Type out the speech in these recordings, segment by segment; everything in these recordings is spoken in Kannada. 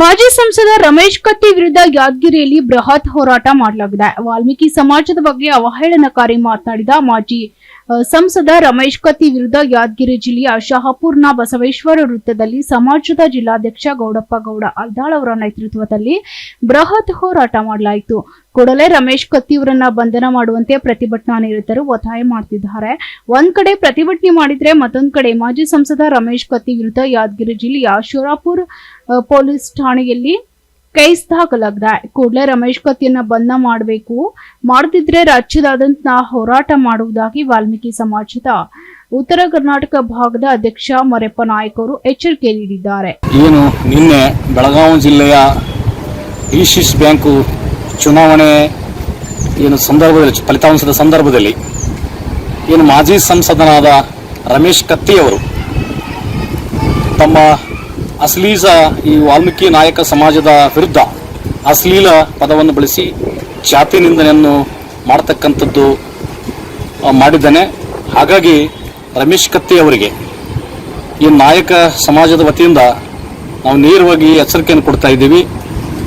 ಮಾಜಿ ಸಂಸದ ರಮೇಶ್ ಕತ್ತಿ ವಿರುದ್ಧ ಯಾದಗಿರಿಯಲ್ಲಿ ಬೃಹತ್ ಹೋರಾಟ ಮಾಡಲಾಗಿದೆ. ವಾಲ್ಮೀಕಿ ಸಮಾಜದ ಬಗ್ಗೆ ಅವಹೇಳನಕಾರಿ ಮಾತನಾಡಿದ ಮಾಜಿ ಸಂಸದ ರಮೇಶ್ ಕತ್ತಿ ವಿರುದ್ಧ ಯಾದಗಿರಿ ಜಿಲ್ಲೆಯ ಶಹಾಪುರ್ನ ಬಸವೇಶ್ವರ ವೃತ್ತದಲ್ಲಿ ಸಮಾಜದ ಜಿಲ್ಲಾಧ್ಯಕ್ಷ ಗೌಡಪ್ಪ ಗೌಡ ಅಲ್ದಾಳ್ ಅವರ ನೇತೃತ್ವದಲ್ಲಿ ಬೃಹತ್ ಹೋರಾಟ ಮಾಡಲಾಯಿತು. ಕೂಡಲೇ ರಮೇಶ್ ಕತ್ತಿ ಅವರನ್ನ ಬಂಧನ ಮಾಡುವಂತೆ ಪ್ರತಿಭಟನಾ ನಿರತರು ಒತ್ತಾಯ ಮಾಡುತ್ತಿದ್ದಾರೆ ಒಂದ್ ಕಡೆ ಪ್ರತಿಭಟನೆ ಮಾಡಿದ್ರೆ ಮತ್ತೊಂದು ಕಡೆ ಮಾಜಿ ಸಂಸದ ರಮೇಶ್ ಕತ್ತಿ ವಿರುದ್ಧ ಯಾದಗಿರಿ ಜಿಲ್ಲೆಯ ಶೋರಾಪುರ್ ಪೊಲೀಸ್ ಠಾಣೆಯಲ್ಲಿ ಕೇಸ್ ದಾಖಲಾಗಿದೆ ಕೂಡಲೇ ರಮೇಶ್ ಕತ್ತಿಯನ್ನ ಬಂಧನ ಮಾಡಬೇಕು. ಮಾಡದಿದ್ರೆ ರಾಜ್ಯದಾದ್ಯಂತ ಹೋರಾಟ ಮಾಡುವುದಾಗಿ ವಾಲ್ಮೀಕಿ ಸಮಾಜದ ಉತ್ತರ ಕರ್ನಾಟಕ ಭಾಗದ ಅಧ್ಯಕ್ಷ ಮರೆಪ್ಪ ನಾಯಕ್ ಅವರು ಎಚ್ಚರಿಕೆ ನೀಡಿದ್ದಾರೆ. ಏನು, ನಿನ್ನೆ ಬೆಳಗಾವಿ ಜಿಲ್ಲೆಯ ಈಶಿಸ್ ಬ್ಯಾಂಕು ಚುನಾವಣೆ ಏನು ಸಂದರ್ಭದಲ್ಲಿ, ಫಲಿತಾಂಶದ ಸಂದರ್ಭದಲ್ಲಿ ಏನು ಮಾಜಿ ಸಂಸದನಾದ ರಮೇಶ್ ಕತ್ತಿಯವರು ತಮ್ಮ ಅಶ್ಲೀಲ ಈ ವಾಲ್ಮೀಕಿ ನಾಯಕ ಸಮಾಜದ ವಿರುದ್ಧ ಅಶ್ಲೀಲ ಪದವನ್ನು ಬಳಸಿ ಜಾತಿ ನಿಂದನೆಯನ್ನು ಮಾಡತಕ್ಕಂಥದ್ದು ಮಾಡಿದ್ದಾನೆ. ಹಾಗಾಗಿ ರಮೇಶ್ ಕತ್ತಿ ಅವರಿಗೆ ಈ ನಾಯಕ ಸಮಾಜದ ವತಿಯಿಂದ ನಾವು ನೇರವಾಗಿ ಎಚ್ಚರಿಕೆಯನ್ನು ಕೊಡ್ತಾ ಇದ್ದೀವಿ.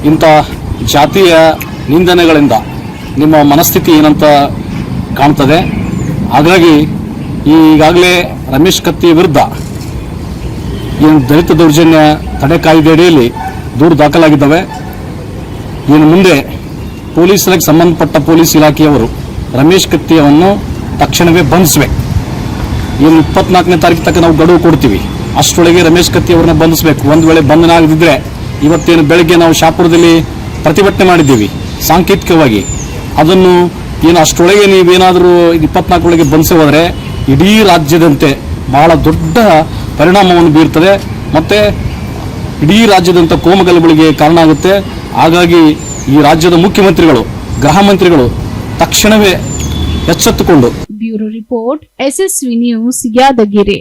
ಇಂಥ ಜಾತಿಯ ನಿಂದನೆಗಳಿಂದ ನಿಮ್ಮ ಮನಸ್ಥಿತಿ ಏನಂತ ಕಾಣ್ತದೆ. ಹಾಗಾಗಿ ಈಗಾಗಲೇ ರಮೇಶ್ ಕತ್ತಿ ವಿರುದ್ಧ ಏನು ದಲಿತ ದೌರ್ಜನ್ಯ ತಡೆ ಕಾಯ್ದೆ ಅಡಿಯಲ್ಲಿ ದೂರು ದಾಖಲಾಗಿದ್ದಾವೆ. ಇನ್ನು ಮುಂದೆ ಪೊಲೀಸರಿಗೆ ಸಂಬಂಧಪಟ್ಟ ಪೊಲೀಸ್ ಇಲಾಖೆಯವರು ರಮೇಶ್ ಕತ್ತಿಯವನ್ನು ತಕ್ಷಣವೇ ಬಂಧಿಸಬೇಕು. ಇನ್ನು ಇಪ್ಪತ್ನಾಲ್ಕನೇ ತಾರೀಕು ತಕ್ಕ ನಾವು ಗಡುವು ಕೊಡ್ತೀವಿ. ಅಷ್ಟರೊಳಗೆ ರಮೇಶ್ ಕತ್ತಿ ಅವ್ರನ್ನ ಬಂಧಿಸಬೇಕು. ಒಂದು ವೇಳೆ ಬಂಧನ ಆಗದಿದ್ರೆ ಇವತ್ತೇನು ಬೆಳಗ್ಗೆ ನಾವು ಶಾಪುರದಲ್ಲಿ ಪ್ರತಿಭಟನೆ ಮಾಡಿದ್ದೀವಿ, ಸಾಂಕೇತಿಕವಾಗಿ. ಅದನ್ನು ಏನು ಅಷ್ಟರೊಳಗೆ ನೀವೇನಾದರೂ ಇಪ್ಪತ್ನಾಲ್ಕರೊಳಗೆ ಬಂಧಿಸಿ ಹೋದರೆ ಇಡೀ ರಾಜ್ಯದಂತೆ ಬಹಳ ದೊಡ್ಡ ಪರಿಣಾಮವನ್ನು ಬೀರ್ತದೆ. ಮತ್ತು ಇಡೀ ರಾಜ್ಯದಂತ ಕೋಮಗಲಭೆಗಳಿಗೆ ಕಾರಣ ಆಗುತ್ತೆ. ಹಾಗಾಗಿ ಈ ರಾಜ್ಯದ ಮುಖ್ಯಮಂತ್ರಿಗಳು, ಗೃಹ ಮಂತ್ರಿಗಳು ತಕ್ಷಣವೇ ಎಚ್ಚೆತ್ತುಕೊಂಡು. Bureau report, SSV news Yadgiri.